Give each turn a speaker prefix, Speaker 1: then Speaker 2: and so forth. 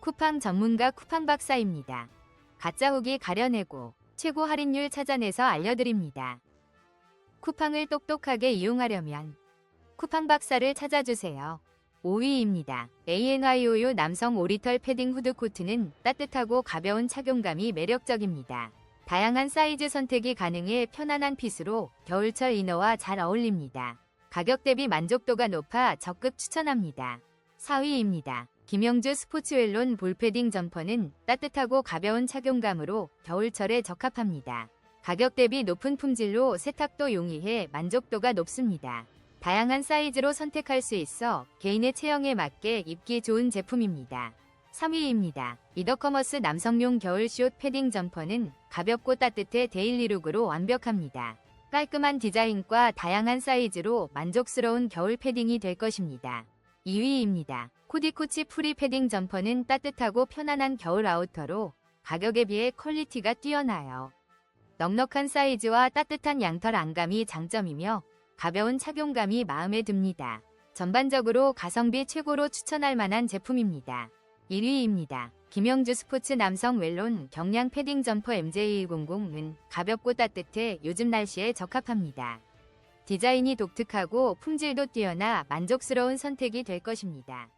Speaker 1: 쿠팡 전문가 쿠팡 박사입니다. 가짜 후기 가려내고 최고 할인율 찾아내서 알려드립니다. 쿠팡을 똑똑하게 이용하려면 쿠팡 박사를 찾아주세요. 5위입니다. ANYOU 남성 오리털 패딩 후드 코트는 따뜻하고 가벼운 착용감이 매력적입니다. 다양한 사이즈 선택이 가능해 편안한 핏으로 겨울철 이너와 잘 어울립니다. 가격 대비 만족도가 높아 적극 추천합니다. 4위입니다. 김영주 스포츠웰론 볼패딩 점퍼는 따뜻하고 가벼운 착용감으로 겨울철에 적합합니다. 가격 대비 높은 품질로 세탁도 용이해 만족도가 높습니다. 다양한 사이즈로 선택할 수 있어 개인의 체형에 맞게 입기 좋은 제품입니다. 3위입니다. 이더커머스 남성용 겨울 숏 패딩 점퍼는 가볍고 따뜻해 데일리룩으로 완벽합니다. 깔끔한 디자인과 다양한 사이즈로 만족스러운 겨울 패딩이 될 것입니다. 2위입니다. 코디코치 프리 패딩 점퍼는 따뜻하고 편안한 겨울 아우터로 가격에 비해 퀄리티가 뛰어나요. 넉넉한 사이즈와 따뜻한 양털 안감이 장점이며 가벼운 착용감이 마음에 듭니다. 전반적으로 가성비 최고로 추천할 만한 제품입니다. 1위입니다. 김영주 스포츠 남성 웰론 경량 패딩 점퍼 MJ100은 가볍고 따뜻해 요즘 날씨에 적합합니다. 디자인이 독특하고 품질도 뛰어나 만족스러운 선택이 될 것입니다.